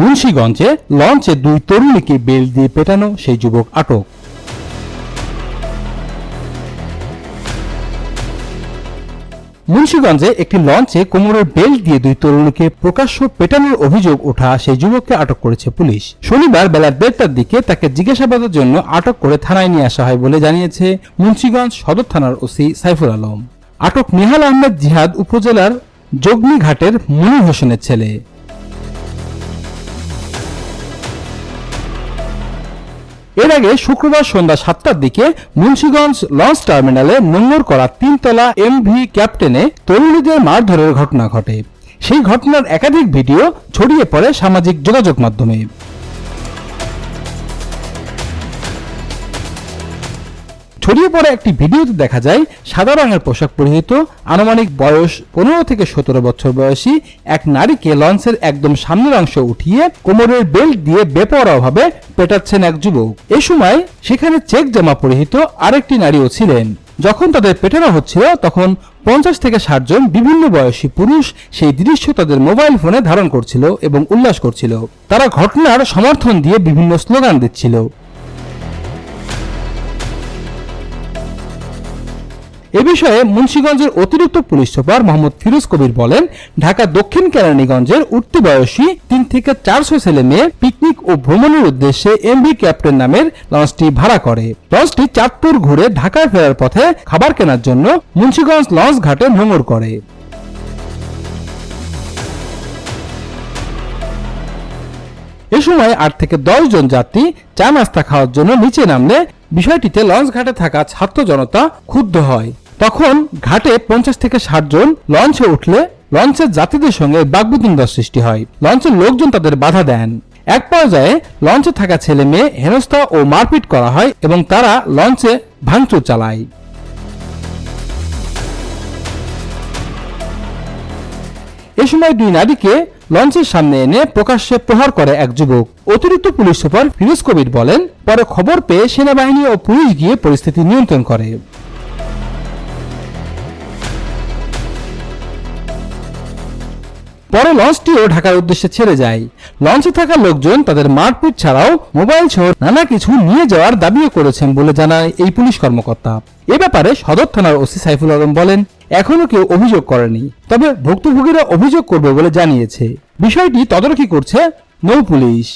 মুন্সীগঞ্জে লঞ্চে দুই তরুণীকে বেল দিয়ে পেটানো সেই যুবক আটক। মুন্সীগঞ্জে একটি লঞ্চে কোমরের বেল্ট দিয়ে দুই তরুণীকে প্রকাশ্য পেটানোর অভিযোগ ওঠা সেই যুবককে আটক করেছে পুলিশ। শনিবার বেলা দেড়টার দিকে তাকে জিজ্ঞাসাবাদের জন্য আটক করে থানায় নিয়ে আসা হয় বলে জানিয়েছে মুন্সীগঞ্জ সদর থানার ওসি সাইফুল আলম। আটক নেহাল আহমেদ জিহাদ উপজেলার জগনি ঘাটের মনির হোসেনের ছেলে। এর আগে শুক্রবার সন্ধ্যা সাতটার দিকে মুন্সীগঞ্জ লঞ্চ টার্মিনালে নোংর করা তিনতলা এমভি ক্যাপ্টেনে তরুণীদের মারধরের ঘটনা ঘটে। সেই ঘটনার একাধিক ভিডিও ছড়িয়ে পড়ে সামাজিক যোগাযোগ মাধ্যমে। ছড়িয়ে পড়া একটি ভিডিওতে দেখা যায় সাদা রঙের পোশাক পরিহিত, আনুমানিক বয়স পনেরো থেকে সতেরো বছর বয়সী এক নারীকে লঞ্চের একদম সামনের অংশ উঠিয়ে কোমরের বেল্ট দিয়ে বেপরোয়াভাবে পেটাচ্ছেন এক যুবক। এ সময় সেখানে চেক জামা পরিহিত আরেকটি নারীও ছিলেন। যখন তাদের পেটানো হচ্ছিল, তখন পঞ্চাশ থেকে ষাট জন বিভিন্ন বয়সী পুরুষ সেই দৃশ্য তাদের মোবাইল ফোনে ধারণ করছিল এবং উল্লাস করছিল। তারা ঘটনার সমর্থন দিয়ে বিভিন্ন স্লোগান দিচ্ছিল। এ বিষয়ে মুন্সিগঞ্জের অতিরিক্ত পুলিশ সুপার মোহাম্মদ ফিরোজ কবির বলেন, ঢাকা দক্ষিণ কেরানীগঞ্জের উঠতি বয়সী তিন থেকে চারশো ছেলে মেয়ে পিকনিক ও ভ্রমণের উদ্দেশ্যে এমভি ক্যাপ্টেন নামের লঞ্চটি ভাড়া করে। লঞ্চটি চাঁদপুর ঘুরে ঢাকায় ফেরার পথে খাবার কেনার জন্য মুন্সিগঞ্জ লঞ্চ ঘাটে নোঙর করে। এ সময় আট থেকে দশ জন যাত্রী চা নাস্তা খাওয়ার জন্য নিচে নামলে বিষয়টিতে লঞ্চ ঘাটে থাকা ছাত্র জনতা ক্ষুব্ধ হয়। তখন ঘাটে পঞ্চাশ থেকে ষাট জন লঞ্চে উঠলে লঞ্চের যাত্রীদের সঙ্গে বাগবিতণ্ডার সৃষ্টি হয়। লঞ্চের লোকজন তাদের বাধা দেন। এক পর্যায়ে লঞ্চে থাকা ছেলে মেয়ে হেনস্থা ও মারপিট করা হয় এবং তারা লঞ্চে ভাঙচুর চালায়। এ সময় দুই নারীকে লঞ্চের সামনে এনে প্রকাশ্যে প্রহার করে এক যুবক। অতিরিক্ত পুলিশ সুপার ফিরোজ কবির বলেন, পরে খবর পেয়ে সেনাবাহিনী ও পুলিশ গিয়ে পরিস্থিতি নিয়ন্ত্রণ করে। পরে লঞ্চটিও ঢাকার উদ্দেশ্যে ছেড়ে যায়। লঞ্চে থাকা লোকজন তাদের মারপিট ছাড়াও মোবাইল সহ নানা কিছু নিয়ে যাওয়ার দাবিও করেছেন বলে জানায় এই পুলিশ কর্মকর্তা। এ ব্যাপারে সদর থানার ওসি সাইফুল আলম বলেন এখনও কেউ অভিযোগ করেনি, তবে ভুক্তভোগীরা অভিযোগ করবে বলে জানিয়েছে। বিষয়টি তদারকি করছে নৌ পুলিশ।